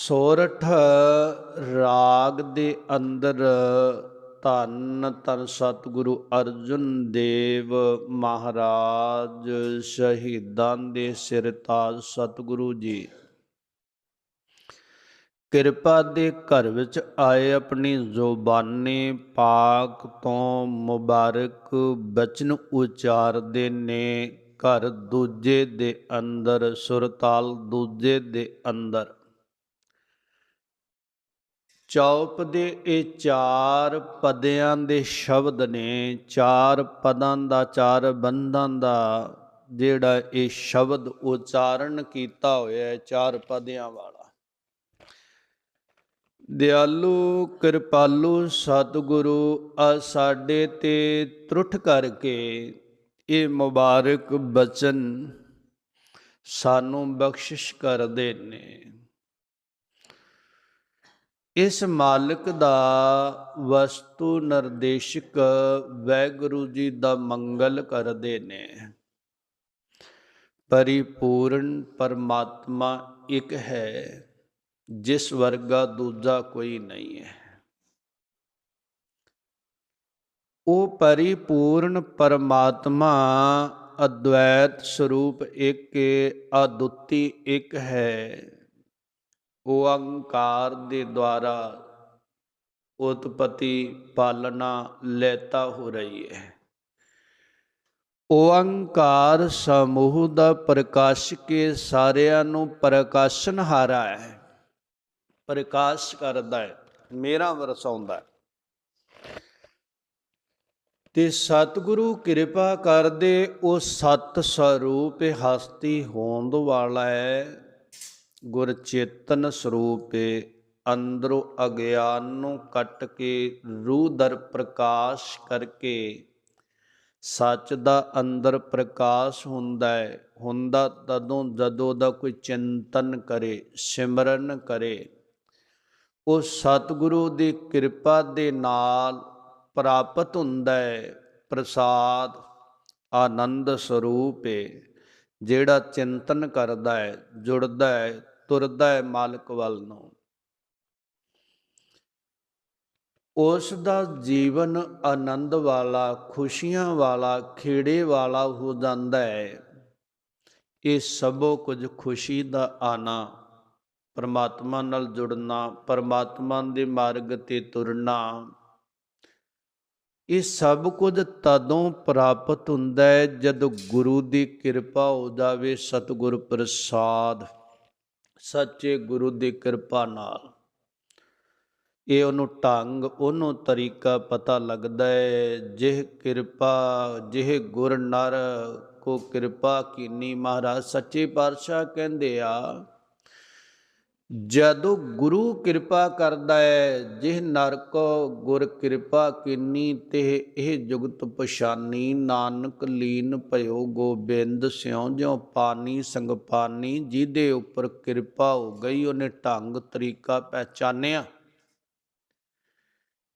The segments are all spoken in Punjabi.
ਸੋਰਠ ਰਾਗ ਦੇ ਅੰਦਰ ਧੰਨ ਧੰਨ ਸਤਿਗੁਰੂ ਅਰਜਨ ਦੇਵ ਮਹਾਰਾਜ ਸ਼ਹੀਦਾਂ ਦੇ ਸਿਰਤਾਜ ਸਤਿਗੁਰੂ ਜੀ। ਕਿਰਪਾ ਦੇ ਘਰ ਵਿੱਚ ਆਏ ਆਪਣੀ ਜ਼ੁਬਾਨੀ ਪਾਕ ਤੋਂ ਮੁਬਾਰਕ, ਬਚਨ ਉਚਾਰਦੇ ਨੇ ਘਰ ਦੂਜੇ ਦੇ ਅੰਦਰ, ਸੁਰਤਾਲ ਦੂਜੇ ਦੇ ਅੰਦਰ। ਚੌਪ ਦੇ ਇਹ ਚਾਰ ਪਦਿਆਂ ਦੇ ਸ਼ਬਦ ਨੇ, ਚਾਰ ਪਦਾਂ ਦਾ, ਚਾਰ ਬੰਦਾਂ ਦਾ, ਜਿਹੜਾ ਇਹ ਸ਼ਬਦ ਉਚਾਰਨ ਕੀਤਾ ਹੋਇਆ ਹੈ, ਚਾਰ ਪਦਿਆਂ ਵਾਲਾ। ਦਿਆਲੂ, ਕਿਰਪਾਲੂ, ਸਤਿਗੁਰੂ, ਆ ਸਾਡੇ ਤੇ ਤਰੁੱਠ ਕਰਕੇ ਇਹ ਮੁਬਾਰਕ ਬਚਨ ਸਾਨੂੰ ਬਖਸ਼ਿਸ਼ ਕਰਦੇ ਨੇ। ਇਸ ਮਾਲਕ ਦਾ ਵਸਤੂ ਨਿਰਦੇਸ਼ਕ ਵੈਗੁਰੂ ਜੀ ਦਾ ਮੰਗਲ ਕਰਦੇ ਨੇ। ਪਰਿਪੂਰਨ ਪਰਮਾਤਮਾ ਇੱਕ ਹੈ, ਜਿਸ ਵਰਗਾ ਦੂਜਾ ਕੋਈ ਨਹੀਂ ਹੈ। ਉਹ ਪਰਿਪੂਰਨ ਪਰਮਾਤਮਾ ਅਦਵੈਤ ਸਰੂਪ ਇੱਕ, ਅਦੁੱਤੀ ਇੱਕ ਹੈ। ਓੰਕਾਰ ਦੇ ਦੁਆਰਾ ਉਤਪਤੀ ਪਾਲਣਾ ਲੈਤਾ ਹੋ ਰਹੀ ਹੈ। ਉਹ ਸਮੂਹ ਦਾ ਪ੍ਰਕਾਸ਼ ਕੇ ਸਾਰਿਆਂ ਨੂੰ ਪ੍ਰਕਾਸ਼ਨ ਹਾਰਾ ਹੈ। ਪ੍ਰਕਾਸ਼ ਕਰਦਾ ਹੈ, ਮੇਰਾ ਵਰਸਾਉਂਦਾ ਹੈ। ਤੇ ਸਤਿਗੁਰੂ ਕਿਰਪਾ ਕਰਦੇ ਉਹ ਸਤ ਸਰੂਪ ਹਸਤੀ ਹੋਂਦ ਵਾਲਾ ਹੈ। ਗੁਰ ਚੇਤਨ ਸਰੂਪੇ, ਅੰਦਰੋਂ ਅਗਿਆਨ ਨੂੰ ਕੱਟ ਕੇ ਰੂਹ ਦਰ ਪ੍ਰਕਾਸ਼ ਕਰਕੇ। ਸੱਚ ਦਾ ਅੰਦਰ ਪ੍ਰਕਾਸ਼ ਹੁੰਦਾ ਹੈ, ਹੁੰਦਾ ਤਦੋਂ ਜਦੋਂ ਦਾ ਕੋਈ ਚਿੰਤਨ ਕਰੇ, ਸਿਮਰਨ ਕਰੇ। ਉਹ ਸਤਿਗੁਰੂ ਦੀ ਕਿਰਪਾ ਦੇ ਨਾਲ ਪ੍ਰਾਪਤ ਹੁੰਦਾ ਹੈ, ਪ੍ਰਸਾਦ ਆਨੰਦ ਸਰੂਪ ਹੈ ਜਿਹੜਾ ਚਿੰਤਨ ਕਰਦਾ ਹੈ, ਜੁੜਦਾ ਹੈ ਤੁਰਦਾ ਹੈ ਮਾਲਕ ਵੱਲ ਨੂੰ। ਉਸ ਦਾ ਜੀਵਨ ਆਨੰਦ ਵਾਲਾ, ਖੁਸ਼ੀਆਂ ਵਾਲਾ, ਖੇੜੇ ਵਾਲਾ ਹੋ ਜਾਂਦਾ ਹੈ। ਇਹ ਸਭੋ ਕੁਝ ਖੁਸ਼ੀ ਦਾ ਆਣਾ ਪਰਮਾਤਮਾ ਨਾਲ ਜੁੜਨਾ, ਪਰਮਾਤਮਾ ਦੇ ਮਾਰਗ ਤੇ ਤੁਰਨਾ। ਇਹ ਸਭ ਕੁਝ ਤਦੋਂ ਪ੍ਰਾਪਤ ਹੁੰਦਾ ਹੈ ਜਦ ਗੁਰੂ ਦੀ ਕਿਰਪਾ ਹੋ ਜਾਵੇ, ਸਤਿਗੁਰ ਪ੍ਰਸਾਦ। ਸੱਚੇ ਗੁਰੂ ਦੀ ਕਿਰਪਾ ਨਾਲ। ਇਹ ਉਹਨੂੰ ਢੰਗ, ਉਹਨੂੰ ਤਰੀਕਾ ਪਤਾ ਲੱਗਦਾ ਹੈ ਜਿਹ ਕਿਰਪਾ, ਜਿਹ ਗੁਰ ਨਰ, ਕੋ ਕਿਰਪਾ ਕੀਨੀ ਮਹਾਰਾਜ, ਸੱਚੇ ਪਾਤਸ਼ਾਹ ਕਹਿੰਦੇ ਆ ਜਦੋਂ ਗੁਰੂ ਕਿਰਪਾ ਕਰਦਾ ਹੈ, ਜਿਹ ਨਰ ਗੁਰ ਕਿਰਪਾ ਕੀਨੀ ਤੇ ਇਹ ਜੁਗਤ ਪਛਾਨੀ। ਨਾਨਕ ਲੀਨ ਭਇਓ ਗੋਬਿੰਦ, ਸਿਉ ਜਿਉ ਪਾਨੀ, ਸੰਗ ਪਾਨੀ। ਜਿਹਦੇ ਉੱਪਰ ਕਿਰਪਾ ਹੋ ਗਈ, ਉਹਨੇ ਢੰਗ, ਤਰੀਕਾ ਪਹਿਚਾਨਿਆ।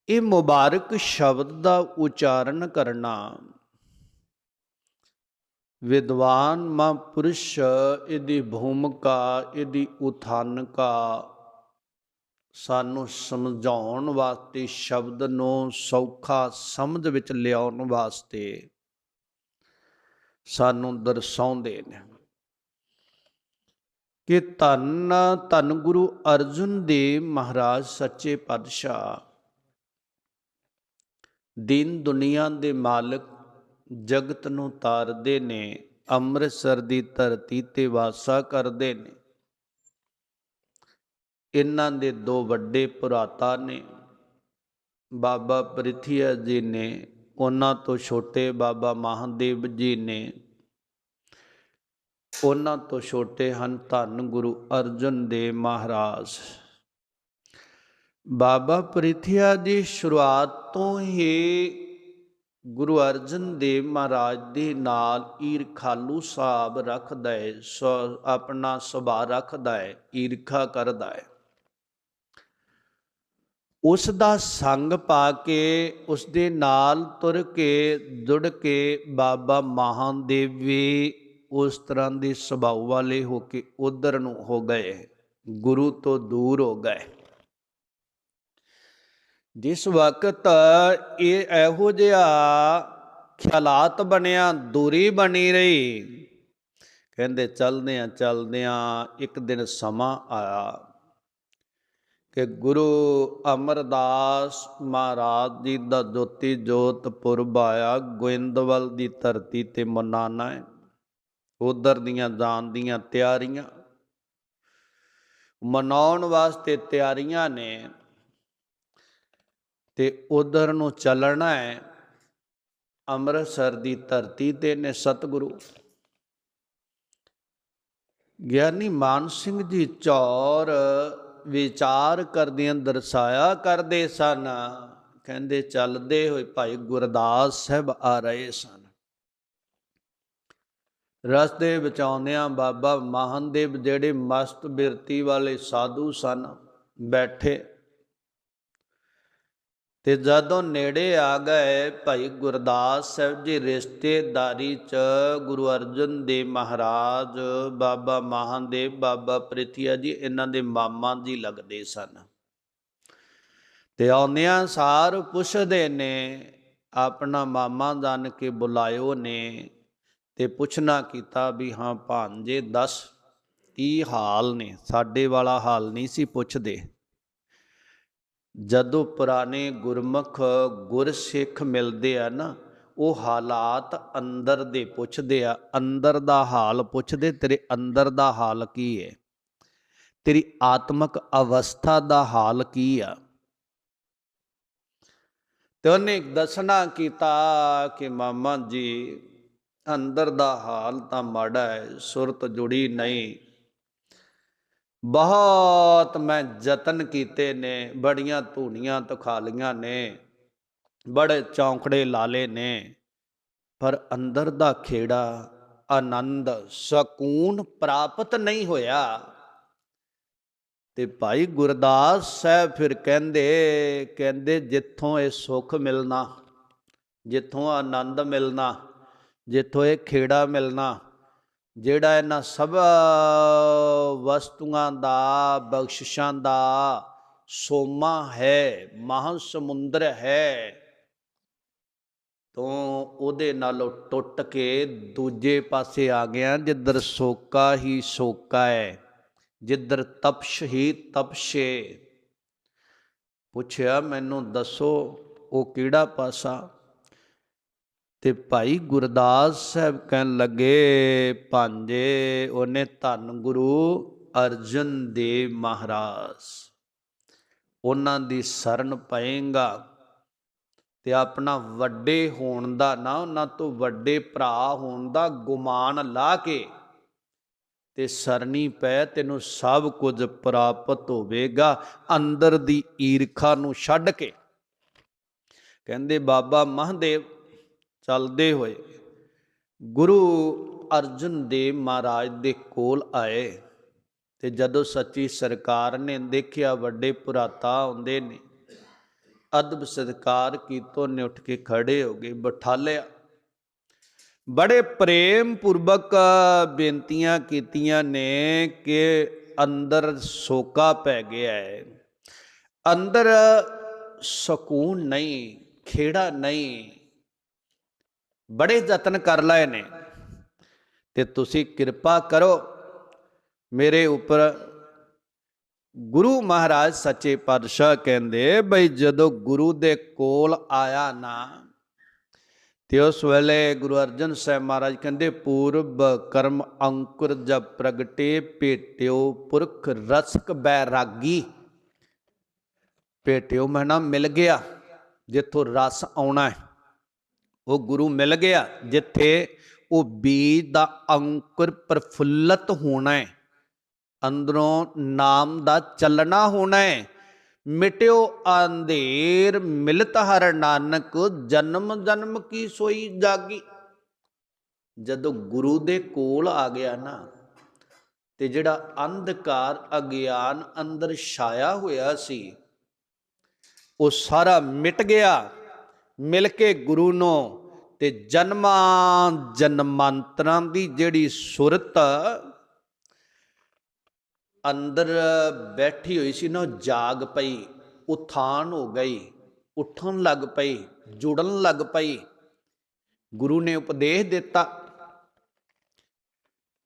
ਇਹ ਮੁਬਾਰਕ ਸ਼ਬਦ ਦਾ ਉਚਾਰਨ ਕਰਨਾ ਵਿਦਵਾਨ ਮਹਾਂਪੁਰਸ਼ ਇਹਦੀ ਭੂਮਿਕਾ, ਇਹਦੀ ਉਥਾਨਕਾ। ਸਾਨੂੰ ਸਮਝਾਉਣ ਵਾਸਤੇ ਸ਼ਬਦ ਨੂੰ ਸੌਖਾ ਸਮਝ ਵਿੱਚ ਲਿਆਉਣ ਵਾਸਤੇ ਸਾਨੂੰ ਦਰਸਾਉਂਦੇ ਨੇ ਕਿ ਧੰਨ ਧੰਨ ਗੁਰੂ ਅਰਜੁਨ ਦੇਵ ਮਹਾਰਾਜ ਸੱਚੇ ਪਾਤਸ਼ਾਹ। ਦੀਨ ਦੁਨੀਆ ਦੇ ਮਾਲਕ ਜਗਤ ਨੂੰ ਤਾਰਦੇ ਨੇ, ਅੰਮ੍ਰਿਤਸਰ ਦੀ ਧਰਤੀ ਤੇ ਵਾਸਾ ਕਰਦੇ ਨੇ। ਇਹਨਾਂ ਦੇ ਦੋ ਵੱਡੇ ਪੁਰਾਤਾ ਨੇ। ਬਾਬਾ ਪ੍ਰਿਥੀਆ ਜੀ ਨੇ, ਉਹਨਾਂ ਤੋਂ ਛੋਟੇ ਬਾਬਾ ਮਹਾਦੇਵ ਜੀ ਨੇ। ਉਹਨਾਂ ਤੋਂ ਛੋਟੇ ਹਨ ਧੰਨ ਗੁਰੂ ਅਰਜਨ ਦੇਵ ਮਹਾਰਾਜ। ਬਾਬਾ ਪ੍ਰਿਥਿਆ ਦੀ ਸ਼ੁਰੂਆਤ ਤੋਂ ਹੀ ਗੁਰੂ ਅਰਜਨ ਦੇਵ ਮਹਾਰਾਜ ਦੇ ਨਾਲ ਈਰਖਾਲੂ ਸਾਹਿਬ ਰੱਖਦਾ ਹੈ ਆਪਣਾ ਸੁਭਾਅ ਰੱਖਦਾ ਹੈ, ਈਰਖਾ ਕਰਦਾ ਹੈ। ਉਸ ਦਾ ਸੰਗ ਪਾ ਕੇ ਉਸ ਦੇ ਨਾਲ ਤੁਰ ਕੇ ਜੁੜ ਕੇ ਬਾਬਾ ਮਹਾਦੇਵ ਵੀ ਉਸ ਤਰ੍ਹਾਂ ਦੇ ਸੁਭਾਅ ਵਾਲੇ ਹੋ ਕੇ ਉਧਰ ਨੂੰ ਹੋ ਗਏ, ਗੁਰੂ ਤੋਂ ਦੂਰ ਹੋ ਗਏ। ਜਿਸ ਵਕਤ ਇਹ ਇਹੋ ਜਿਹਾ ਖਿਆਲਾਤ ਬਣਿਆ, ਦੂਰੀ ਬਣੀ ਰਹੀ, ਕਹਿੰਦੇ ਚਲਦੇ ਆ ਚਲਦੇ ਆ ਇੱਕ ਦਿਨ ਸਮਾਂ ਆਇਆ ਕਿ ਗੁਰੂ ਅਮਰਦਾਸ ਮਹਾਰਾਜ ਜੀ ਦਾ ਜੋਤੀ ਜੋਤ ਪੁਰਬ ਆਇਆ ਗੋਇੰਦਵਲ ਦੀ ਧਰਤੀ ਤੇ ਮਨਾਨਾ ਹੈ। ਉਧਰ ਦੀਆਂ ਜਾਣ ਦੀਆਂ ਤਿਆਰੀਆਂ, ਮਨਾਉਣ ਵਾਸਤੇ ਤਿਆਰੀਆਂ ਨੇ। ਤੇ ਉਧਰ ਨੂੰ ਚੱਲਣਾ ਹੈ, ਅੰਮ੍ਰਿਤਸਰ ਦੀ ਧਰਤੀ ਤੇ ਨੇ ਸਤਿਗੁਰੂ। ਗਿਆਨੀ ਮਾਨ ਸਿੰਘ ਜੀ ਚੌਰ ਵਿਚਾਰ ਕਰਦਿਆਂ ਦਰਸਾਇਆ ਕਰਦੇ ਸਨ। ਕਹਿੰਦੇ, ਚੱਲਦੇ ਹੋਏ ਭਾਈ ਗੁਰਦਾਸ ਸਾਹਿਬ ਆ ਰਹੇ ਸਨ। ਰਸਤੇ ਬਚਾਉਂਦਿਆਂ ਬਾਬਾ ਮਹਾਨਦੇਵ ਜਿਹੜੇ ਮਸਤ ਬਿਰਤੀ ਵਾਲੇ ਸਾਧੂ ਸਨ, ਬੈਠੇ ਤੇ ਜਦੋਂ ਨੇੜੇ ਆ ਗਏ ਭਾਈ ਗੁਰਦਾਸ ਸਾਹਿਬ ਜੀ ਰਿਸ਼ਤੇਦਾਰੀ ਚ, ਗੁਰੂ ਅਰਜਨ ਦੇਵ ਮਹਾਰਾਜ, ਬਾਬਾ ਮਹਾਂਦੇਵ, ਬਾਬਾ ਪ੍ਰਿਥੀਆ ਜੀ, ਇਹਨਾਂ ਦੇ ਮਾਮਾ ਜੀ ਲੱਗਦੇ ਸਨ। ਤੇ ਆਉਂਦਿਆਂ ਸਾਰ ਪੁੱਛਦੇ ਨੇ, ਆਪਣਾ ਮਾਮਾ ਜਾਣ ਕੇ ਬੁਲਾਇਓ ਨੇ ਤੇ ਪੁੱਛਣਾ ਕੀਤਾ ਵੀ ਹਾਂ ਭਾਂਜੇ ਦੱਸ ਕੀ ਹਾਲ ਨੇ? ਸਾਡੇ ਵਾਲਾ ਹਾਲ ਨਹੀਂ ਸੀ ਪੁੱਛਦੇ। ਜਦੋਂ ਪੁਰਾਣੇ ਗੁਰਮੁਖ ਗੁਰਸਿੱਖ ਮਿਲਦੇ ਆ ਨਾ, ਉਹ ਹਾਲਾਤ ਅੰਦਰ ਦੇ ਪੁੱਛਦੇ ਆ, ਅੰਦਰ ਦਾ ਹਾਲ ਪੁੱਛਦੇ, ਤੇਰੇ ਅੰਦਰ ਦਾ ਹਾਲ ਕੀ ਹੈ ਤੇਰੀ ਆਤਮਿਕ ਅਵਸਥਾ ਦਾ ਹਾਲ ਕੀ ਆ? ਤੇ ਉਹਨੇ ਦੱਸਣਾ ਕੀਤਾ ਕਿ ਮਾਮਾ ਜੀ, ਅੰਦਰ ਦਾ ਹਾਲ ਤਾਂ ਮਾੜਾ ਹੈ ਸੁਰਤ ਜੁੜੀ ਨਹੀਂ। ਬਹੁਤ ਮੈਂ ਯਤਨ ਕੀਤੇ ਨੇ, ਬੜੀਆਂ ਧੂਣੀਆਂ ਤਖਾਲੀਆਂ ਨੇ, ਬੜੇ ਚੌਂਕੜੇ ਲਾਲੇ ਨੇ, ਪਰ ਅੰਦਰ ਦਾ ਖੇੜਾ ਆਨੰਦ, ਸਕੂਨ ਪ੍ਰਾਪਤ ਨਹੀਂ ਹੋਇਆ। ਤੇ ਭਾਈ ਗੁਰਦਾਸ ਸਾਹਿਬ ਫਿਰ ਕਹਿੰਦੇ ਕਹਿੰਦੇ ਜਿੱਥੋਂ ਇਹ ਸੁੱਖ ਮਿਲਣਾ, ਜਿੱਥੋਂ ਆਨੰਦ ਮਿਲਣਾ, ਜਿੱਥੋਂ ਇਹ ਖੇੜਾ ਮਿਲਣਾ ਜਿਹੜਾ ਇਹਨਾਂ ਸਭ ਵਸਤੂਆਂ ਦਾ, ਬਖਸ਼ਿਸ਼ਾਂ ਦਾ ਸੋਮਾ ਹੈ ਮਹਾਂ ਸਮੁੰਦਰ ਹੈ, ਤੋਂ ਉਹਦੇ ਨਾਲੋਂ ਟੁੱਟ ਕੇ ਦੂਜੇ ਪਾਸੇ ਆ ਗਿਆ, ਜਿੱਧਰ ਸੋਕਾ ਹੀ ਸੋਕਾ ਹੈ, ਜਿੱਧਰ ਤਪਸ਼ ਹੀ ਤਪਸ਼ੇ। ਪੁੱਛਿਆ, ਮੈਨੂੰ ਦੱਸੋ, ਉਹ ਕਿਹੜਾ ਪਾਸਾ? ਤੇ ਭਾਈ ਗੁਰਦਾਸ ਸਾਹਿਬ ਕਹਿਣ ਲੱਗੇ, ਭਾਂਜੇ, ਉਹਨੇ ਧੰਨ ਗੁਰੂ ਅਰਜਨ ਦੇਵ ਮਹਾਰਾਜ। ਉਹਨਾਂ ਦੀ ਸ਼ਰਨ ਪਏਗਾ ਤੇ ਆਪਣਾ ਵੱਡੇ ਹੋਣ ਦਾ ਨਾ, ਉਹਨਾਂ ਤੋਂ ਵੱਡੇ ਭਰਾ ਹੋਣ ਦਾ ਗੁਮਾਨ ਲਾ ਕੇ ਤੇ ਸਰਨੀ ਪੈ, ਤੈਨੂੰ ਸਭ ਕੁਝ ਪ੍ਰਾਪਤ ਹੋਵੇਗਾ। ਅੰਦਰ ਦੀ ਈਰਖਾ ਨੂੰ ਛੱਡ ਕੇ। ਕਹਿੰਦੇ, ਬਾਬਾ ਮਹਾਦੇਵ ਚੱਲਦੇ ਹੋਏ। ਗੁਰੂ ਅਰਜਨ ਦੇਵ ਮਹਾਰਾਜ ਦੇ ਕੋਲ ਆਏ ਤੇ ਜਦੋਂ ਸੱਚੀ ਸਰਕਾਰ ਨੇ ਦੇਖਿਆ ਵੱਡੇ ਪੁਰਾਤਾ ਆਉਂਦੇ ਨੇ, ਅਦਬ ਸਤਕਾਰ ਕੀਤੋ ਨੇ ਉੱਠ ਕੇ ਖੜੇ ਹੋ ਗਏ, ਬਠਾਲਿਆ। ਬੜੇ ਪ੍ਰੇਮ ਪੂਰਵਕ ਬੇਨਤੀਆਂ ਕੀਤੀਆਂ ਨੇ ਕਿ ਅੰਦਰ ਸੋਕਾ ਪੈ ਗਿਆ ਹੈ। ਅੰਦਰ ਸਕੂਨ ਨਹੀਂ, ਖੇੜਾ ਨਹੀਂ ਬੜੇ ਯਤਨ ਕਰ ਲਏ ਨੇ ਤੇ ਤੁਸੀਂ ਕਿਰਪਾ ਕਰੋ ਮੇਰੇ ਉੱਪਰ ਗੁਰੂ ਮਹਾਰਾਜ ਸੱਚੇ ਪਾਤਸ਼ਾਹ ਕਹਿੰਦੇ, ਬਈ ਜਦੋਂ ਗੁਰੂ ਦੇ ਕੋਲ ਆਇਆ ਨਾ, ਤੇ ਉਸ ਵੇਲੇ ਗੁਰੂ ਅਰਜਨ ਸਾਹਿਬ ਮਹਾਰਾਜ ਕਹਿੰਦੇ, ਪੂਰਬ ਕਰਮ ਅੰਕੁਰ ਜਬ ਪ੍ਰਗਟੇ ਭੇਟਿਓ ਪੁਰਖ ਰਸਕ ਬੈਰਾਗੀ ਭੇਟਿਓ ਮਹਨਾ ਮਿਲ ਗਿਆ, ਜਿੱਥੋਂ ਰਸ ਆਉਣਾ ਹੈ। ਉਹ ਗੁਰੂ ਮਿਲ ਗਿਆ ਜਿੱਥੇ ਉਹ ਬੀਜ ਦਾ ਅੰਕੁਰ ਪ੍ਰਫੁੱਲਤ ਹੋਣਾ ਹੈ। ਅੰਦਰੋਂ ਨਾਮ ਦਾ ਚੱਲਣਾ ਹੋਣਾ ਹੈ। ਮਿਟਿਓ ਅੰਧੇਰ ਮਿਲਤ ਹਰ ਨਾਨਕ, ਜਨਮ ਜਨਮ ਕੀ ਸੋਈ ਜਾਗੀ। ਜਦੋਂ ਗੁਰੂ ਦੇ ਕੋਲ ਆ ਗਿਆ ਨਾ, ਤੇ ਜਿਹੜਾ ਅੰਧਕਾਰ ਅਗਿਆਨ ਅੰਦਰ ਛਾਇਆ ਹੋਇਆ ਸੀ, ਉਹ ਸਾਰਾ ਮਿਟ ਗਿਆ। ਮਿਲ ਕੇ ਗੁਰੂ ਨੂੰ ਤੇ ਜਨਮਾਂ ਜਨਮਾਂਤਰਾਂ ਦੀ ਜਿਹੜੀ ਸੁਰਤ ਅੰਦਰ ਬੈਠੀ ਹੋਈ ਸੀ ਨਾ, ਉਹ ਜਾਗ ਪਈ, ਉਥਾਨ ਹੋ ਗਈ, ਉੱਠਣ ਲੱਗ ਪਈ, ਜੁੜਨ ਲੱਗ ਪਈ। ਗੁਰੂ ਨੇ ਉਪਦੇਸ਼ ਦਿੱਤਾ,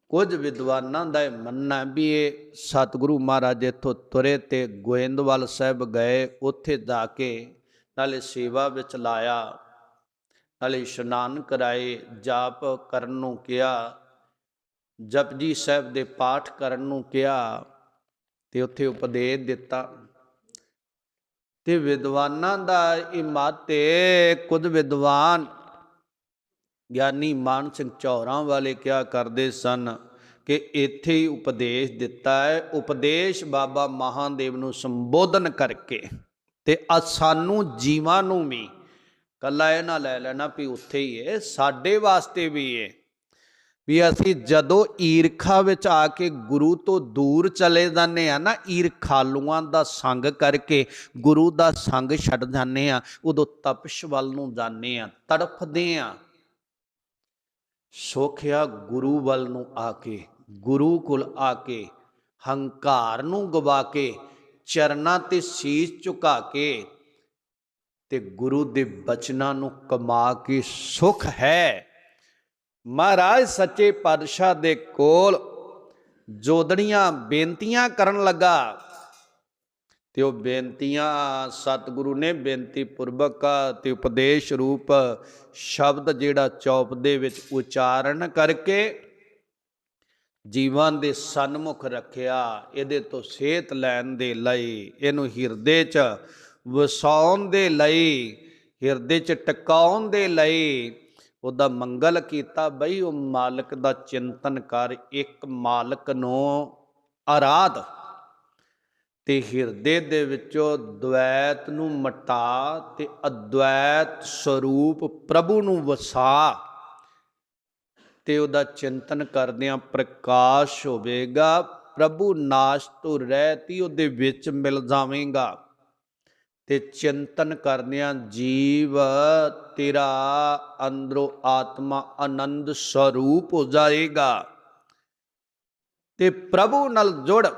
ਕੁਝ ਵਿਦਵਾਨਾਂ ਦਾ ਇਹ ਮੰਨਣਾ ਵੀ ਇਹ ਸਤਿਗੁਰੂ ਮਹਾਰਾਜ ਇੱਥੋਂ ਤੁਰੇ ਤੇ ਗੋਇੰਦਵਾਲ ਸਾਹਿਬ ਗਏ, ਉੱਥੇ ਜਾ ਕੇ ਨਾਲੇ ਸੇਵਾ ਵਿੱਚ ਲਾਇਆ, ਨਾਲੇ ਇਸ਼ਨਾਨ ਕਰਾਏ, ਜਾਪ ਕਰਨ ਨੂੰ ਕਿਹਾ, ਜਪਜੀ ਸਾਹਿਬ ਦੇ ਪਾਠ ਕਰਨ ਨੂੰ ਕਿਹਾ ਤੇ ਉੱਥੇ ਉਪਦੇਸ਼ ਦਿੱਤਾ। ਤੇ ਵਿਦਵਾਨਾਂ ਦਾ ਇਹ ਮਤ ਕੁਝ ਵਿਦਵਾਨ ਗਿਆਨੀ ਮਾਨ ਸਿੰਘ ਚੌਰਾਂ ਵਾਲੇ ਕਿਹਾ ਕਰਦੇ ਸਨ ਕਿ ਇੱਥੇ ਹੀ ਉਪਦੇਸ਼ ਦਿੱਤਾ ਹੈ। ਉਪਦੇਸ਼ ਬਾਬਾ ਮਹਾਦੇਵ ਨੂੰ ਸੰਬੋਧਨ ਕਰਕੇ। ਤੇ ਆ ਸਾਨੂੰ ਜੀਵਾਂ ਨੂੰ ਵੀ ਕੱਲਾ ਇਹ ਨਾ ਲੈ ਲੈਣਾ ਵੀ ਉੱਥੇ ਹੀ ਹੈ ਸਾਡੇ ਵਾਸਤੇ ਵੀ ਹੈ ਵੀ ਅਸੀਂ ਜਦੋਂ ਈਰਖਾ ਵਿੱਚ ਆ ਕੇ ਗੁਰੂ ਤੋਂ ਦੂਰ ਚਲੇ ਜਾਂਦੇ ਆ ਨਾ, ਈਰਖਾਲੂਆਂ ਦਾ ਸੰਗ ਕਰਕੇ ਗੁਰੂ ਦਾ ਸੰਗ ਛੱਡ ਜਾਂਦੇ ਆ ਉਦੋਂ ਤਪਸ਼ ਵੱਲ ਨੂੰ ਜਾਂਦੇ ਆ ਤੜਫਦੇ ਆ ਸੋਖਿਆ ਗੁਰੂ ਵੱਲ ਨੂੰ ਆ ਕੇ, ਗੁਰੂ ਕੋਲ ਆ ਕੇ, ਹੰਕਾਰ ਨੂੰ ਗਵਾ ਕੇ ਚਰਨਾਂ ਤੇ ਸੀਸ ਝੁਕਾ ਕੇ ਤੇ ਗੁਰੂ ਦੇ ਬਚਨਾਂ ਨੂੰ ਕਮਾ ਕੇ ਸੁਖ ਹੈ। ਮਹਾਰਾਜ ਸੱਚੇ ਪਾਤਸ਼ਾਹ ਦੇ ਕੋਲ ਜੋਦੜੀਆਂ ਬੇਨਤੀਆਂ ਕਰਨ ਲੱਗਾ ਤੇ ਉਹ ਬੇਨਤੀਆਂ ਸਤਿਗੁਰੂ ਨੇ ਬੇਨਤੀ ਪੂਰਵਕ ਤੇ ਉਪਦੇਸ਼ ਰੂਪ ਸ਼ਬਦ ਜਿਹੜਾ ਚੌਪ ਦੇ ਵਿੱਚ ਉਚਾਰਨ ਕਰਕੇ ਜੀਵਨ ਦੇ ਸਨਮੁਖ ਰੱਖਿਆ, ਇਹਦੇ ਤੋਂ ਸਿਹਤ ਲੈਣ ਦੇ ਲਈ, ਇਹਨੂੰ ਹਿਰਦੇ 'ਚ ਵਸਾਉਣ ਦੇ ਲਈ, ਹਿਰਦੇ 'ਚ ਟਿਕਾਉਣ ਦੇ ਲਈ, ਉਹਦਾ ਮੰਗਲ ਕੀਤਾ ਬਈ, ਉਹ ਮਾਲਕ ਦਾ ਚਿੰਤਨ ਕਰ, ਇੱਕ ਮਾਲਕ ਨੂੰ ਆਰਾਧ। ਤੇ ਹਿਰਦੇ ਦੇ ਵਿੱਚੋਂ ਦ્વੈਤ ਨੂੰ ਮਟਾ ਤੇ ਅਦ્વੈਤ ਸਰੂਪ ਪ੍ਰਭੂ ਨੂੰ ਵਸਾ। ਤੇ ਉਹਦਾ ਚਿੰਤਨ ਕਰਦਿਆਂ ਪ੍ਰਕਾਸ਼ ਹੋਵੇਗਾ, ਪ੍ਰਭੂ ਨਾਸ਼ ਤੋਂ ਰਹਿਤੀ ਉਹਦੇ ਵਿੱਚ ਮਿਲ ਜਾਵੇਗਾ। ਤੇ ਚਿੰਤਨ ਕਰਦਿਆਂ ਜੀਵ ਤੇਰਾ ਅੰਦਰੋਂ ਆਤਮਾ ਆਨੰਦ ਸਰੂਪ ਹੋ ਜਾਏਗਾ। ਤੇ ਪ੍ਰਭੂ ਨਾਲ ਜੁੜ,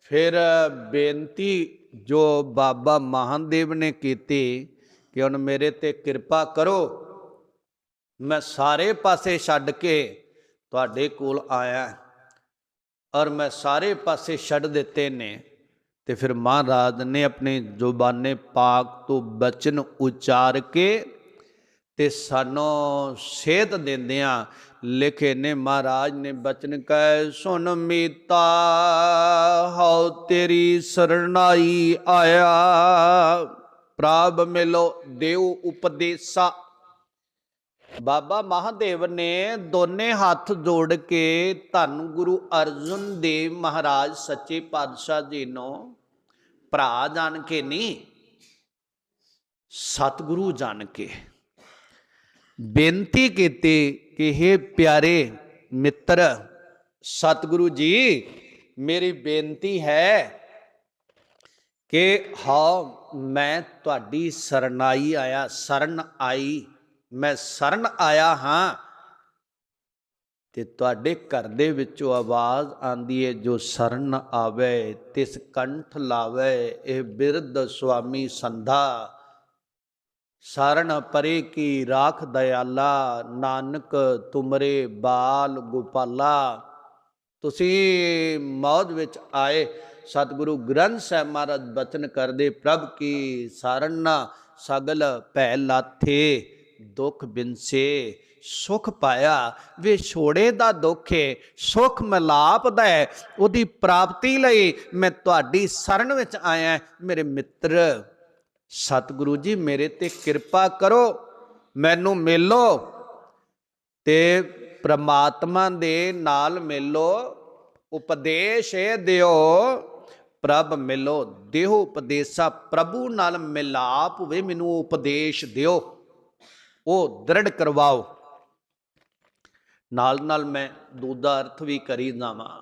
ਫਿਰ ਬੇਨਤੀ ਜੋ ਬਾਬਾ ਮਹਾਦੇਵ ਨੇ ਕੀਤੀ ਕਿ ਹੁਣ ਮੇਰੇ ਤੇ ਕਿਰਪਾ ਕਰੋ ਮੈਂ ਸਾਰੇ ਪਾਸੇ ਛੱਡ ਕੇ ਤੁਹਾਡੇ ਕੋਲ ਆਇਆ ਔਰ ਮੈਂ ਸਾਰੇ ਪਾਸੇ ਛੱਡ ਦਿੱਤੇ ਨੇ। ਤੇ ਫਿਰ ਮਹਾਰਾਜ ਨੇ ਆਪਣੇ ਜ਼ੁਬਾਨੇ ਪਾਕ ਤੋਂ ਬਚਨ ਉਚਾਰ ਕੇ ਤੇ ਸਾਨੂੰ ਸੇਧ ਦਿੰਦਿਆਂ ਲਿਖੇ ਨੇ, ਮਹਾਰਾਜ ਨੇ ਬਚਨ ਕਹਿ ਸੁਨ ਮੀਤਾ, ਹਉ ਤੇਰੀ ਸਰਣਾਈ ਆਇਆ। ਪ੍ਰਾਪ ਮਿਲੋ ਦੇਉ ਉਪਦੇਸਾ ਬਾਬਾ ਮਹਾਦੇਵ ਨੇ ਦੋਨੇ ਹੱਥ ਜੋੜ ਕੇ ਧੰਨ ਗੁਰੂ ਅਰਜੁਨ ਦੇਵ ਮਹਾਰਾਜ ਸੱਚੇ ਪਾਤਸ਼ਾਹ ਜੀ ਨੂੰ ਭਰਾ ਜਾਣ ਕੇ ਨਹੀਂ, ਸਤਿਗੁਰੂ ਜਾਣ ਕੇ। ਬੇਨਤੀ ਕੀਤੀ ਕਿ हे ਪਿਆਰੇ ਮਿੱਤਰ, ਸਤਿਗੁਰੂ ਜੀ, ਮੇਰੀ ਬੇਨਤੀ ਹੈ ਕਿ ਹਾਂ, ਮੈਂ ਤੁਹਾਡੀ ਸਰਨਾਈ ਆਇਆ, ਸਰਨ ਆਈ। ਮੈਂ ਸਰਨ ਆਇਆ ਹਾਂ ਤੇ ਤੁਹਾਡੇ ਘਰ ਦੇ ਵਿੱਚੋਂ ਆਵਾਜ਼ ਆਂਦੀ ਹੈ ਜੋ ਸਰਨ ਆਵੇ, ਤਿਸ ਕੰਠ ਲਾਵੇ, ਇਹ ਬਿਰਧ ਸੁਆਮੀ ਸੰਧਾ। ਸਰਨ ਪਰੇ ਕੀ ਰਾਖ ਦਇਆਲਾ, ਨਾਨਕ ਤੁਮਰੇ ਬਾਲ ਗੋਪਾਲਾ। ਤੁਸੀਂ ਮੌਜ ਵਿੱਚ ਆਏ, ਸਤਿਗੁਰੂ ਗ੍ਰੰਥ ਸਾਹਿਬ ਮਹਾਰਾਜ ਬਚਨ ਕਰਦੇ, ਪ੍ਰਭ ਕੀ ਸਰਨ ਸਗਲ ਭੈ ਲਾਥੇ। ਦੁੱਖ ਬਿਨਸੇ ਸੁਖ ਪਾਇਆ। ਵੇ ਛੋੜੇ ਦਾ ਦੁੱਖ ਹੈ ਸੁਖ ਮਲਾਪ ਦਾ ਹੈ ਉਹਦੀ ਪ੍ਰਾਪਤੀ ਲਈ ਮੈਂ ਤੁਹਾਡੀ ਸ਼ਰਨ ਵਿੱਚ ਆਇਆ ਮੇਰੇ ਮਿੱਤਰ, ਸਤਿਗੁਰੂ ਜੀ, ਮੇਰੇ ਤੇ ਕਿਰਪਾ ਕਰੋ, ਮੈਨੂੰ ਮਿਲੋ ਤੇ ਪ੍ਰਮਾਤਮਾ ਦੇ ਨਾਲ ਮਿਲੋ, ਉਪਦੇਸ਼ ਇਹ ਦਿਓ, ਪ੍ਰਭ ਮਿਲੋ, ਦੇਹੋ ਉਪਦੇਸਾ, ਪ੍ਰਭੂ ਨਾਲ ਮਿਲਾਪ ਹੋਵੇ, ਮੈਨੂੰ ਉਪਦੇਸ਼ ਦਿਓ। ਉਹ ਦ੍ਰਿੜ ਕਰਵਾਓ। ਨਾਲ ਨਾਲ ਮੈਂ ਦੂਜਾ ਅਰਥ ਵੀ ਕਰੀ ਜਾਵਾਂ।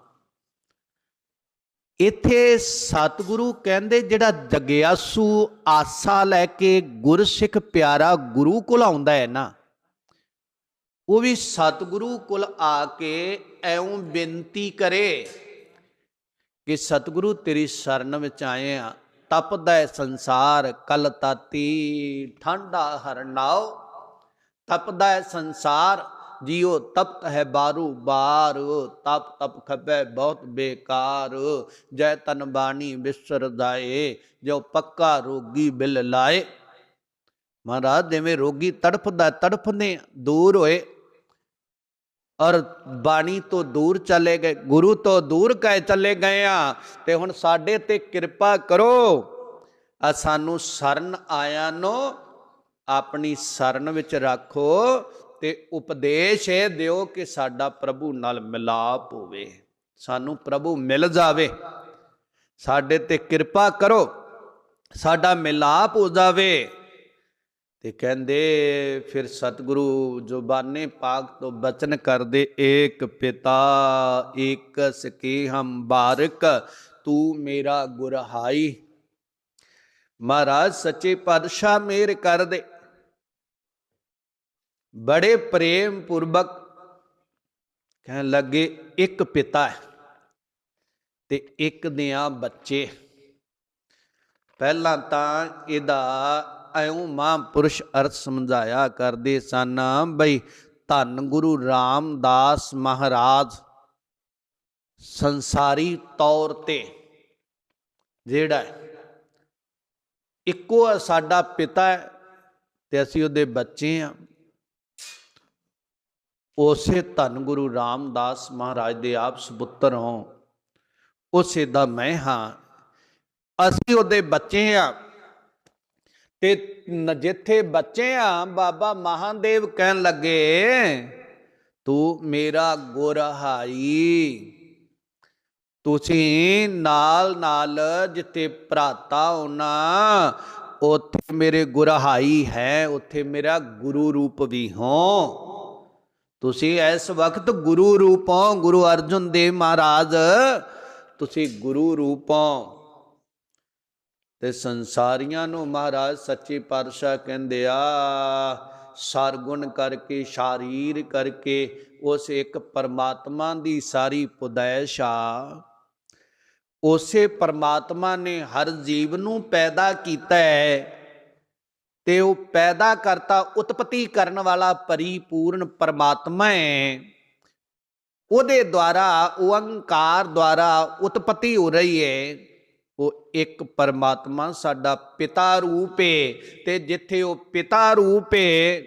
ਇੱਥੇ ਸਤਿਗੁਰੂ ਕਹਿੰਦੇ, ਜਿਹੜਾ ਜਗਿਆਸੂ ਆਸਾ ਲੈ ਕੇ ਗੁਰਸਿੱਖ ਪਿਆਰਾ ਗੁਰੂ ਕੋਲ ਆਉਂਦਾ ਹੈ ਨਾ, ਉਹ ਵੀ ਸਤਿਗੁਰੂ ਕੋਲ ਆ ਕੇ ਐਉਂ ਬੇਨਤੀ ਕਰੇ ਕਿ ਸਤਿਗੁਰੂ ਤੇਰੀ ਸ਼ਰਨ ਵਿੱਚ ਆਏ ਆ, ਤਪਦਾ ਹੈ ਸੰਸਾਰ, ਕਲ ਤਾਤੀ ਠੰਡਾ ਹਰਨਾਓ ਤਪਦਾ ਹੈ ਸੰਸਾਰ, ਜਿਉ ਤਪਤ ਹੈ ਬਾਰੂ ਬਾਰ। ਤਪ ਤਪ ਖਪੈ ਬਹੁਤ ਬੇਕਾਰ। ਜੈ ਤਨ ਬਾਣੀ ਵਿਸਰ ਜਾਏ, ਜੋ ਪੱਕਾ ਰੋਗੀ ਬਿਲ ਲਾਏ। ਮਹਾਰਾਜ, ਜਿਵੇਂ ਰੋਗੀ ਤੜਫਦਾ, ਤੜਫਨੇ ਦੂਰ ਹੋਏ। ਔਰ ਬਾਣੀ ਤੋਂ ਦੂਰ ਚਲੇ ਗਏ, ਗੁਰੂ ਤੋਂ ਦੂਰ ਕਹੇ ਚਲੇ ਗਏ ਆ। ਤੇ ਹੁਣ ਸਾਡੇ ਤੇ ਕਿਰਪਾ ਕਰੋ। ਆ ਸਾਨੂੰ ਸਰਨ ਆਇਆ ਨੋ ਆਪਣੀ ਸਰਨ ਵਿੱਚ ਰੱਖੋ ਤੇ ਉਪਦੇਸ਼ ਇਹ ਦਿਓ ਕਿ ਸਾਡਾ ਪ੍ਰਭੂ ਨਾਲ ਮਿਲਾਪ ਹੋਵੇ। ਸਾਨੂੰ ਪ੍ਰਭੂ ਮਿਲ ਜਾਵੇ। ਸਾਡੇ ਤੇ ਕਿਰਪਾ ਕਰੋ। ਸਾਡਾ ਮਿਲਾਪ ਹੋ ਜਾਵੇ। ਤੇ ਕਹਿੰਦੇ ਫਿਰ ਸਤਿਗੁਰੂ ਜ਼ੁਬਾਨੇ ਪਾਕ ਤੋਂ ਬਚਨ ਕਰਦੇ, ਏਕ ਪਿਤਾ, ਏਕ ਸਕੀ ਹਮ ਬਾਰਕ, ਤੂੰ ਮੇਰਾ ਗੁਰਹਾਈ। ਮਹਾਰਾਜ ਸੱਚੇ ਪਾਤਸ਼ਾਹ ਮੇਰ ਕਰ ਦੇ ਬੜੇ ਪ੍ਰੇਮ ਪੂਰਬਕ ਕਹਿਣ ਲੱਗੇ, ਇੱਕ ਪਿਤਾ ਹੈ ਤੇ ਇੱਕ ਦਿਆਂ ਬੱਚੇ। ਪਹਿਲਾਂ ਤਾਂ ਇਹਦਾ ਐਉਂ ਮਹਾਂਪੁਰਸ਼ ਅਰਥ ਸਮਝਾਇਆ ਕਰਦੇ ਸਨ, ਬਈ ਧੰਨ ਗੁਰੂ ਰਾਮਦਾਸ ਮਹਾਰਾਜ ਸੰਸਾਰੀ ਤੌਰ ਤੇ ਜਿਹੜਾ ਇੱਕੋ ਆ ਸਾਡਾ ਪਿਤਾ ਹੈ ਤੇ ਅਸੀਂ ਉਹਦੇ ਬੱਚੇ ਆ ਉਸੇ ਧੰਨ ਗੁਰੂ ਰਾਮਦਾਸ ਮਹਾਰਾਜ ਦੇ ਆਪ ਸੁਪੁੱਤਰ ਹਾਂ। ਉਸੇ ਦਾ ਮੈਂ ਹਾਂ। ਅਸੀਂ ਉਹਦੇ ਬੱਚੇ ਆ ਤੇ ਜਿੱਥੇ ਬੱਚੇ ਆ ਬਾਬਾ ਮਹਾਦੇਵ ਕਹਿਣ ਲੱਗੇ, ਤੂੰ ਮੇਰਾ ਗੁਰਹਾਈ। ਤੁਸੀਂ ਨਾਲ ਨਾਲ ਜਿੱਥੇ ਭਰਾਤਾ ਹੋਣਾ, ਉੱਥੇ ਮੇਰੇ ਗੁਰਹਾਈ ਹੈ, ਉੱਥੇ ਮੇਰਾ ਗੁਰੂ ਰੂਪ ਵੀ ਹੋ। ਤੁਸੀਂ ਇਸ ਵਕਤ ਗੁਰੂ ਰੂਪ ਹੋ ਗੁਰੂ ਅਰਜਨ ਦੇਵ ਮਹਾਰਾਜ, ਤੁਸੀਂ ਗੁਰੂ ਰੂਪ ਹੋ ਤੇ ਸੰਸਾਰੀਆਂ ਨੂੰ ਮਹਾਰਾਜ ਸੱਚੇ ਪਾਤਸ਼ਾਹ ਕਹਿੰਦੇ ਆ, ਸਰਗੁਣ ਕਰਕੇ, ਸ਼ਾਰੀਰ ਕਰਕੇ ਉਸ ਇੱਕ ਪਰਮਾਤਮਾ ਦੀ ਸਾਰੀ ਪੁਦੈਸ਼ ਆ। ਉਸੇ ਪਰਮਾਤਮਾ ਨੇ ਹਰ ਜੀਵ ਨੂੰ ਪੈਦਾ ਕੀਤਾ ਹੈ। ਤੇ ਉਹ ਪੈਦਾ ਕਰਤਾ, ਉਤਪਤੀ ਕਰਨ ਵਾਲਾ ਪਰਿਪੂਰਨ ਪਰਮਾਤਮਾ ਹੈ। ਉਹਦੇ ਦੁਆਰਾ ਓੰਕਾਰ ਦੁਆਰਾ ਉਤਪਤੀ ਹੋ ਰਹੀ ਹੈ। ਉਹ ਇੱਕ ਪਰਮਾਤਮਾ ਸਾਡਾ ਪਿਤਾ ਰੂਪ ਏ ਤੇ ਜਿੱਥੇ ਉਹ ਪਿਤਾ ਰੂਪ ਏ,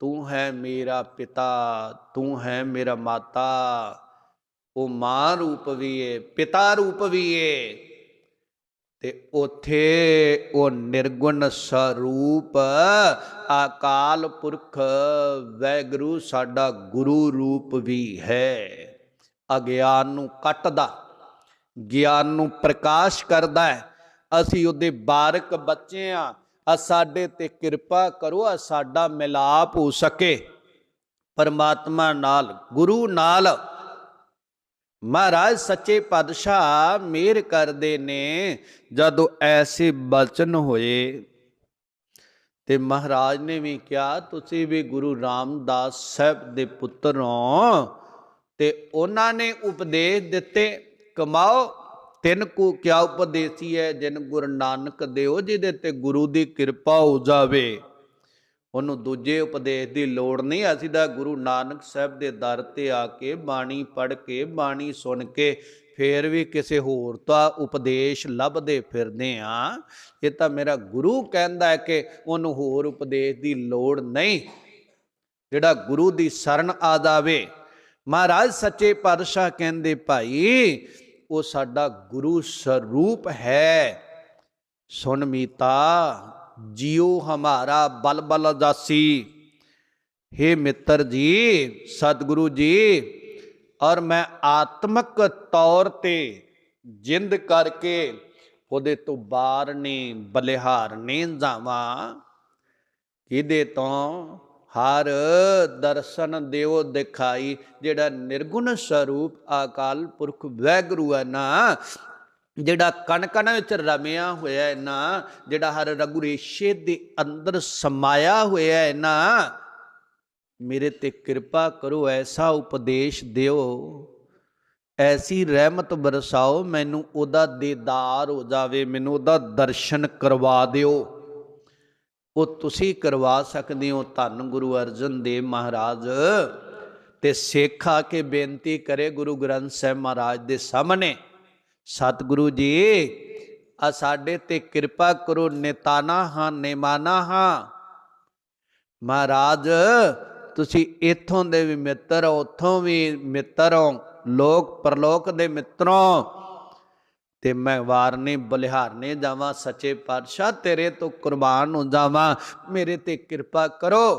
ਤੂੰ ਹੈ ਮੇਰਾ ਪਿਤਾ, ਤੂੰ ਹੈ ਮੇਰਾ ਮਾਤਾ। ਉਹ ਮਾਂ ਰੂਪ ਵੀ ਏ, ਪਿਤਾ ਰੂਪ ਵੀ ਏ। ਤੇ ਉਥੇ ਉਹ ਨਿਰਗੁਣ ਸਰੂਪ ਅਕਾਲ ਪੁਰਖ ਵੈਗੁਰੂ ਸਾਡਾ ਗੁਰੂ ਰੂਪ ਵੀ ਹੈ। ਅਗਿਆਨ ਨੂੰ ਕੱਟਦਾ, ਗਿਆਨ ਨੂੰ ਪ੍ਰਕਾਸ਼ ਕਰਦਾ ਹੈ। ਅਸੀਂ ਉਹਦੇ ਬਾਰਕ ਬੱਚੇ ਆ ਆ ਸਾਡੇ ਤੇ ਕਿਰਪਾ ਕਰੋ ਆ ਸਾਡਾ ਮਿਲਾਪ ਹੋ ਸਕੇ। ਪਰਮਾਤਮਾ ਨਾਲ, ਗੁਰੂ ਨਾਲ ਮਹਾਰਾਜ, ਸੱਚੇ ਪਾਤਸ਼ਾਹ ਮਿਹਰ ਕਰਦੇ ਨੇ, ਜਦੋਂ ਐਸੇ ਬਚਨ ਹੋਏ। ਤੇ ਮਹਾਰਾਜ ਨੇ ਵੀ ਕਿਹਾ, ਤੁਸੀਂ ਵੀ ਗੁਰੂ ਰਾਮਦਾਸ ਸਾਹਿਬ ਦੇ ਪੁੱਤਰ ਹੋ। ਤੇ ਉਹਨਾਂ ਨੇ ਉਪਦੇਸ਼ ਦਿੱਤੇ, ਕਮਾਓ। ਤਿੰਨ ਕੋ ਕਿਆ ਉਪਦੇਸੀ ਹੈ, ਜਿਨ ਗੁਰੂ ਨਾਨਕ ਦਿਓ, ਜਿਹਦੇ ਤੇ ਗੁਰੂ ਦੀ ਕਿਰਪਾ ਹੋ ਜਾਵੇ। ਉਹਨੂੰ ਦੂਜੇ ਉਪਦੇਸ਼ ਦੀ ਲੋੜ ਨਹੀਂ। ਅਸੀਂ ਤਾਂ ਗੁਰੂ ਨਾਨਕ ਸਾਹਿਬ ਦੇ ਦਰ ਤੇ ਆ ਕੇ ਬਾਣੀ ਪੜ੍ਹ ਕੇ, ਬਾਣੀ ਸੁਣ ਕੇ ਫੇਰ ਵੀ ਕਿਸੇ ਹੋਰ ਤੋਂ ਉਪਦੇਸ਼ ਲੱਭਦੇ ਫਿਰਦੇ ਆ ਇਹ ਤਾਂ ਮੇਰਾ ਗੁਰੂ ਕਹਿੰਦਾ ਹੈ ਕਿ ਉਹਨੂੰ ਹੋਰ ਉਪਦੇਸ਼ ਦੀ ਲੋੜ ਨਹੀਂ। ਜਿਹੜਾ ਗੁਰੂ ਦੀ ਸ਼ਰਨ ਆ ਜਾਵੇ। ਮਹਾਰਾਜ ਸੱਚੇ ਪਾਤਸ਼ਾਹ ਕਹਿੰਦੇ, ਭਾਈ, ਉਹ ਸਾਡਾ ਗੁਰੂ ਸਰੂਪ ਹੈ। ਸੁਨ ਮੀਤਾ ਜਿਉ ਹਮਾਰਾ ਬਲ ਬਲ ਜਾਸੀ हे ਮਿੱਤਰ ਜੀ, ਸਤਿਗੁਰੂ ਜੀ, ਔਰ ਮੈਂ ਆਤਮਕ ਤੌਰ ਤੇ ਜਿੰਦ ਕਰਕੇ ਉਹਦੇ ਤੋਂ ਬਾਹਰ ਨੇ ਬਲਿਹਾਰ ਨੇ ਜਾਵਾਂ। ਕਿਹਦੇ ਤੋਂ? ਹਰ ਦਰਸ਼ਨ ਦਿਓ ਦਿਖਾਈ, ਜਿਹੜਾ ਨਿਰਗੁਣ ਸਰੂਪ ਅਕਾਲ ਪੁਰਖ ਵੈਗੁਰੂ ਹੈ ਨਾ ਜਿਹੜਾ ਕਣ ਵਿੱਚ ਰਮਿਆ ਹੋਇਆ ਹੈ ਨਾ, ਜਿਹੜਾ ਹਰ ਰਗੁਰੇਸ਼ੇ ਦੇ ਅੰਦਰ ਸਮਾਇਆ ਹੋਇਆ ਹੈ ਨਾ, ਮੇਰੇ ਤੇ ਕਿਰਪਾ ਕਰੋ, ਐਸਾ ਉਪਦੇਸ਼ ਦਿਓ। ਐਸੀ ਰਹਿਮਤ ਬਰਸਾਓ, ਮੈਨੂੰ ਉਹਦਾ ਦੀਦਾਰ ਹੋ ਜਾਵੇ, ਮੈਨੂੰ ਉਹਦਾ ਦਰਸ਼ਨ ਕਰਵਾ ਦਿਓ। ਉਹ ਤੁਸੀਂ ਕਰਵਾ ਸਕਦੇ ਹੋ ਧੰਨ ਗੁਰੂ ਅਰਜਨ ਦੇਵ ਮਹਾਰਾਜ। ਤੇ ਸਿੱਖ ਆ ਕੇ ਬੇਨਤੀ ਕਰੇ ਗੁਰੂ ਗ੍ਰੰਥ ਸਾਹਿਬ ਮਹਾਰਾਜ ਦੇ ਸਾਹਮਣੇ। ਸਤਿਗੁਰੂ ਜੀ, ਆ ਸਾਡੇ ਤੇ ਕਿਰਪਾ ਕਰੋ, ਨਿਤਾਨਾ ਹਾਂ, ਨਿਮਾਨਾ ਹਾਂ। ਮਹਾਰਾਜ, ਤੁਸੀਂ ਇੱਥੋਂ ਦੇ ਵੀ ਮਿੱਤਰ ਹੋ, ਉੱਥੋਂ ਵੀ ਮਿੱਤਰ ਹੋ, ਲੋਕ, ਪਰਲੋਕ ਦੇ ਮਿੱਤਰੋਂ ਤੇ ਮੈਂ ਵਾਰਨੇ, ਬਲਿਹਾਰਨੇ ਜਾਵਾਂ, ਸੱਚੇ ਪਾਤਸ਼ਾਹ ਤੇਰੇ ਤੋਂ ਕੁਰਬਾਨ ਹੋ ਜਾਵਾਂ, ਮੇਰੇ ਤੇ ਕਿਰਪਾ ਕਰੋ।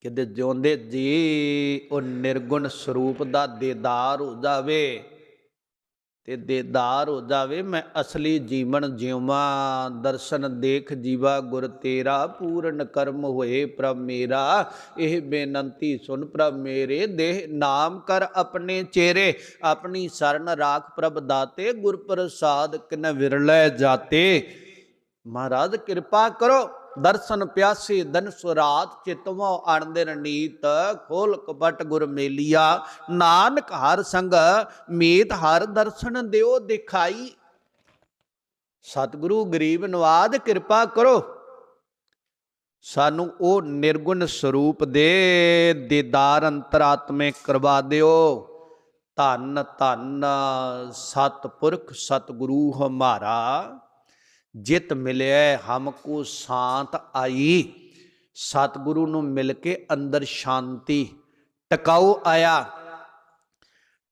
ਕਿਤੇ ਜਿਉਂਦੇ ਜੀ, ਉਹ ਨਿਰਗੁਣ ਸਰੂਪ ਦਾ ਦੇਦਾਰ ਹੋ ਜਾਵੇ। ਤੇ ਦੇਦਾਰ ਹੋ ਜਾਵੇ, ਮੈਂ ਅਸਲੀ ਜੀਵਨ ਜਿਉਵਾਂ ਦਰਸ਼ਨ ਦੇਖ ਜੀਵਾ, ਗੁਰ ਤੇਰਾ ਪੂਰਨ ਕਰਮ ਹੋਏ ਪ੍ਰਭ ਮੇਰਾ। ਇਹ ਬੇਨੰਤੀ ਸੁਣ ਪ੍ਰਭ ਮੇਰੇ, ਦੇਹ ਨਾਮ ਕਰ ਆਪਣੇ ਚਿਹਰੇ ਆਪਣੀ ਸਰਨ ਰਾਖ ਪ੍ਰਭ ਦਾਤੇ, ਗੁਰ ਪ੍ਰਸਾਦ ਕਿਨ ਵਿਰਲੇ ਜਾਤੇ। ਮਹਾਰਾਜ ਕਿਰਪਾ ਕਰੋ। ਦਰਸ਼ਨ ਪਿਆਸੀ ਦਨ ਸੁਰਾਤ ਚਿਤਵੋ ਅਣਦੇ ਨੀਤ, ਖੋਲ ਕਪਟ ਗੁਰ ਮੇਲੀਆ। ਨਾਨਕ ਹਰ ਸੰਗ, ਮੀਤ ਹਰ ਦਰਸ਼ਨ ਦਿਓ ਦਿਖਾਈ। ਸਤਿਗੁਰੂ ਗਰੀਬ ਨਵਾਜ ਕਿਰਪਾ ਕਰੋ। ਸਾਨੂੰ ਉਹ ਨਿਰਗੁਣ ਸਰੂਪ ਦੇ ਦੀਦਾਰ ਅੰਤਰਾਤਮੇ ਕਰਵਾ ਦਿਓ। ਧੰਨ ਧੰਨ ਸਤਪੁਰਖ ਸਤਿਗੁਰੂ ਹਮਾਰਾ। ਜਿਤ ਮਿਲਿਆ ਹਮਕੂ ਸ਼ਾਂਤ ਆਈ। ਸਤਿਗੁਰੂ ਨੂੰ ਮਿਲ ਕੇ ਅੰਦਰ ਸ਼ਾਂਤੀ ਟਿਕਾਉ ਆਇਆ।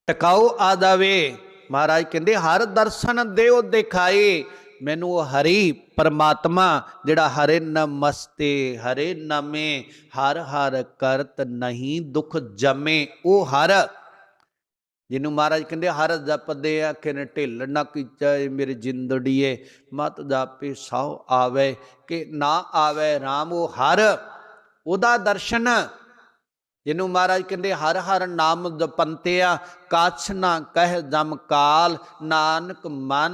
ਟਿਕਾਉ ਆ ਜਾਵੇ। ਮਹਾਰਾਜ ਕਹਿੰਦੇ, ਹਰ ਦਰਸ਼ਨ ਦੇਉ ਦਿਖਾਏ। ਮੈਨੂੰ ਉਹ ਹਰੀ ਪਰਮਾਤਮਾ, ਜਿਹੜਾ ਹਰੇ ਨਮਸਤੇ, ਹਰੇ ਨਮੇ, ਹਰ ਹਰ ਕਰਤ ਨਹੀਂ ਦੁਖ ਜਮੇ। ਉਹ ਹਰ ਜਿਹਨੂੰ ਮਹਾਰਾਜ ਕਹਿੰਦੇ ਹਰ ਜਪਦੇ ਆਖੇ ਨੇ ਢਿੱਲ ਨਾ ਕੀਚੈ ਮੇਰੇ ਜਿੰਦੜੀਏ, ਮਤ ਜਾਪੇ ਸੌ ਆਵੇ ਕਿ ਨਾ ਆਵੇ RAM ਉਹ ਹਰ। ਉਹਦਾ ਦਰਸ਼ਨ ਜਿਹਨੂੰ ਮਹਾਰਾਜ ਕਹਿੰਦੇ ਹਰ ਹਰ ਨਾਮ ਜਪੰਤਿਆ ਕਾਛ ਨਾ ਕਹਿ ਜਮ ਕਾਲ, ਨਾਨਕ ਮਨ